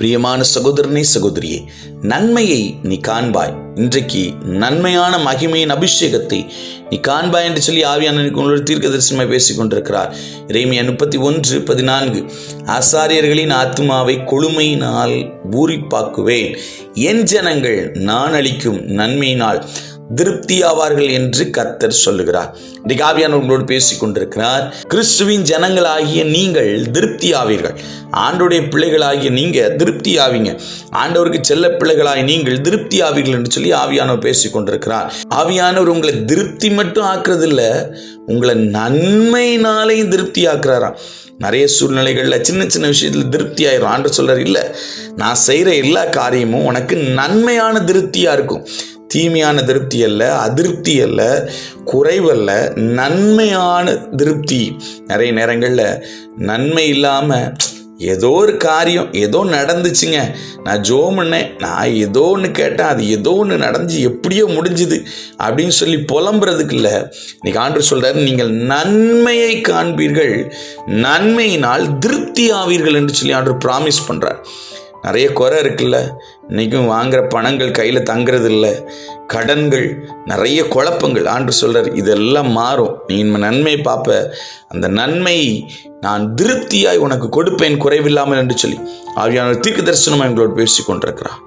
பிரியமான சகோதரனே சகோதரியே நன்மையை நீ காண்பாய். இன்றைக்கு நன்மையான மகிமையின் அபிஷேகத்தை நீ காண்பாய் என்று சொல்லி ஆவியானனுக்கு உங்களோட தீர்க்க தரிசனமாய் பேசிக் கொண்டிருக்கிறார் இறைமையா முப்பத்தி ஒன்று பதினான்கு. ஆசாரியர்களின் ஆத்மாவை கொழுமையினால் பூரிப்பாக்குவேன். என் ஜனங்கள் நான் அளிக்கும் நன்மையினால் திருப்தியாவார்கள் என்று கர்த்தர் சொல்லுகிறார். இன்றைக்கு உங்களோடு பேசிக் கொண்டிருக்கிறார். கிறிஸ்துவின் ஜனங்களாகிய நீங்கள் திருப்தி ஆவீர்கள் ஆண்டோடைய பிள்ளைகளாகிய நீங்க திருப்தி ஆவீங்க ஆண்டவருக்கு செல்ல பிள்ளைகளாய் நீங்கள் திருப்தி ஆவீர்கள் என்று சொல்லி ஆவியானவர் பேசிக் கொண்டிருக்கிறார். ஆவியானவர் உங்களை திருப்தி மட்டும் ஆக்குறது இல்ல உங்களை நன்மையினாலையும் திருப்தி ஆக்குறாராம் நிறைய சூழ்நிலைகளில் சின்ன சின்ன விஷயத்தில் திருப்தி ஆயிரும் ஆண்டு சொல்றார் இல்லை நான் செய்கிற எல்லா காரியமும் உனக்கு நன்மையான திருப்தியாக இருக்கும். தீமையான திருப்தி அல்ல அதிருப்தி அல்ல குறைவல்ல நன்மையான திருப்தி. நிறைய நேரங்களில் நன்மை இல்லாமல் ஏதோ ஒரு காரியம் ஏதோ நடந்துச்சுங்க. நான் ஜோ பண்ணேன் நான் ஏதோ ஒன்று கேட்டேன் அது ஏதோ ஒன்று நடந்து எப்படியோ முடிஞ்சுது அப்படின்னு சொல்லி புலம்புறதுக்கு இல்லை. இன்னைக்கு ஆண்டு சொல்கிறாரு நீங்கள் நன்மையை காண்பீர்கள் நன்மையினால் திருப்தி ஆவீர்கள் என்று சொல்லி ஆண்டு ப்ராமிஸ் பண்ணுறார் நிறைய குறை இருக்குல்ல. இன்றைக்கும் வாங்குகிற பணங்கள் கையில் தங்குறது இல்லை கடன்கள் நிறைய குழப்பங்கள். ஆண்டு சொல்கிறார் இதெல்லாம் மாறும். நீ நன்மை பார்ப்ப அந்த நன்மை நான் திருப்தியாய் உனக்கு கொடுப்பேன். குறைவில்லாமல் என்று சொல்லி ஆவியான தீர்க்க தரிசனமாக எங்களோடு பேசி கொண்டிருக்கிறார்